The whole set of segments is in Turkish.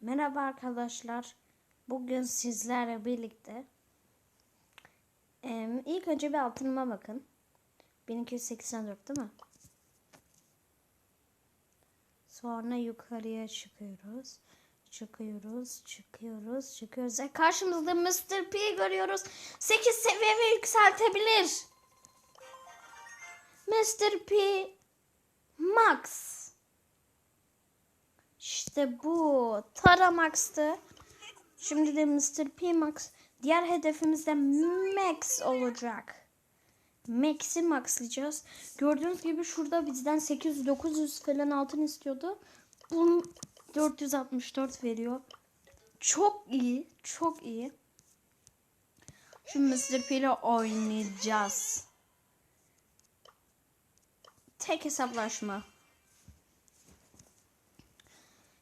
Merhaba arkadaşlar. Bugün sizlerle birlikte Em, ilk önce bir altınıma bakın. 1284 değil mi? Sonra yukarıya çıkıyoruz. Çıkıyoruz, çıkıyoruz, çıkıyoruz. E, karşımızda Mr. P görüyoruz. 8 seviye yükseltebilir. Mr. P Max. İşte bu. Tara Max'tı. Şimdi de Mr. P Max. Diğer hedefimiz de Max olacak. Max'i maxlayacağız. Gördüğünüz gibi şurada bizden 800-900 falan altın istiyordu. Bunu 464 veriyor. Çok iyi. Çok iyi. Şimdi Mr. P ile oynayacağız. Tek hesaplaşma.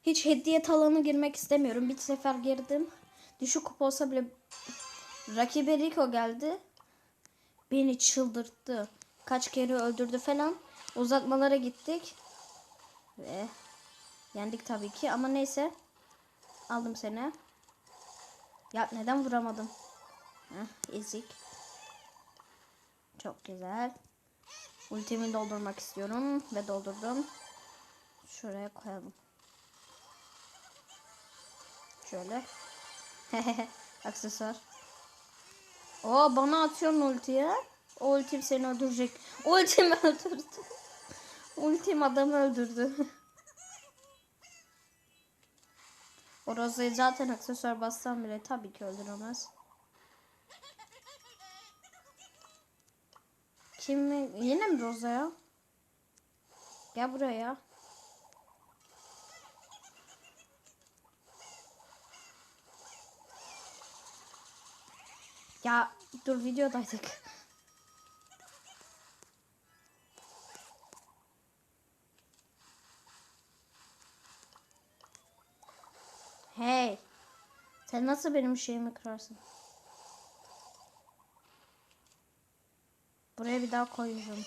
Hiç hediye talanı girmek istemiyorum. Bir sefer girdim. Düşük kupa olsa bile rakibe Rico geldi. Beni çıldırttı. Kaç kere öldürdü falan. Uzatmalara gittik. Ve yendik tabii ki ama neyse. Aldım seni. Ya neden vuramadım? Heh, ezik. Çok güzel. Ultimi doldurmak istiyorum ve doldurdum. Şuraya koyalım. Şöyle. Aksesuar. Oo bana atıyorsun ultiye. O ultim seni öldürecek. Ultim öldürdü. Ultim adamı öldürdü. o Roza'yı zaten aksesuar bassam bile tabii ki öldüremez. Kim mi? Yine mi Roza ya? Gel buraya. Ya dur videodaydık. Hey. Sen nasıl benim şeyimi kırarsın? Buraya bir daha koyuyorum.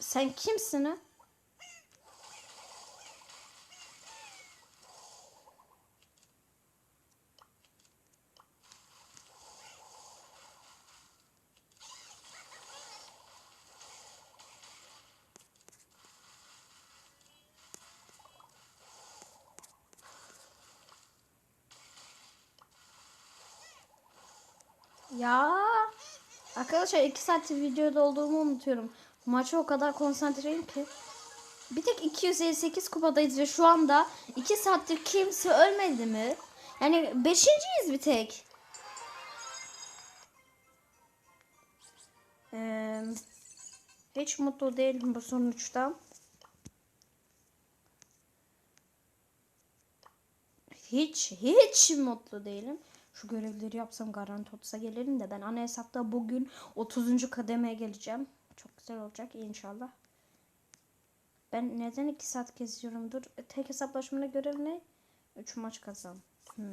Sen kimsin ha? Ya arkadaşlar 2 saattir videoda olduğumu unutuyorum. Maça o kadar konsantreyim ki. Bir tek 258 kupadayız ve şu anda 2 saattir kimse ölmedi mi? Yani beşinciyiz bir tek. Ee, hiç mutlu değilim bu sonuçtan. Hiç hiç mutlu değilim. Şu görevleri yapsam garanti 30'a gelirim de ben ana hesapta bugün 30. kademeye geleceğim. Çok güzel olacak inşallah. Ben neden 2 saat geziyorum? Dur tek hesaplaşmada görev ne? 3 maç kazan. Hmm.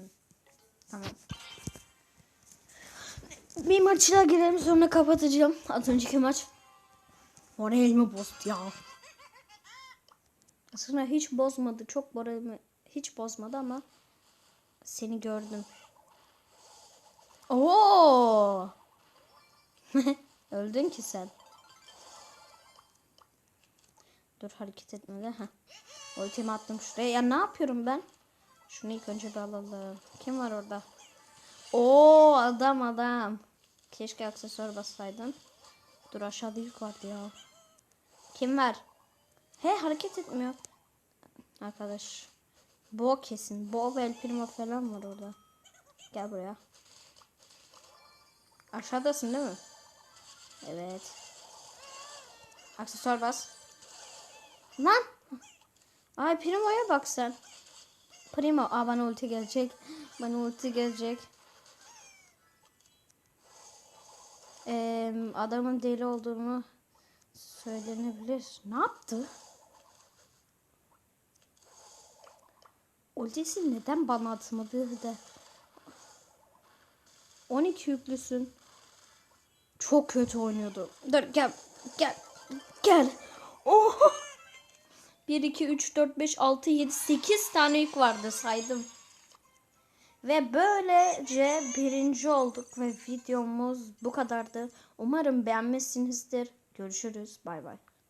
Tamam. Bir maçla girelim sonra kapatacağım. Az önceki maç moralimi bozdu ya. Aslında hiç bozmadı. Çok moralimi hiç bozmadı ama seni gördüm. Oo! Öldün ki sen. Dur hareket etme de. Heh. Ultimi attım şuraya. Ya ne yapıyorum ben? Şunu ilk önce bir alalım. Kim var orada? Oo adam adam. Keşke aksesuar bassaydın. Dur aşağıda yük vardı ya. Kim var? He hareket etmiyor. Arkadaş. Bo kesin. Bo ve El Primo falan var orada. Gel buraya. Aşağıdasın değil mi? Evet. Aksesuar bas. Lan. Ay Primo'ya bak sen. Primo. Aa bana ulti gelecek. Bana ulti gelecek. Ee, adamın deli olduğunu söylenebilir. Ne yaptı? Ultisi neden bana atmadı da? 12 yüklüsün. Çok kötü oynuyordu. Dur gel. Gel. Gel. Oh. 1, 2, 3, 4, 5, 6, 7, 8 tane yük vardı saydım. Ve böylece birinci olduk ve videomuz bu kadardı. Umarım beğenmişsinizdir. Görüşürüz. Bay bay.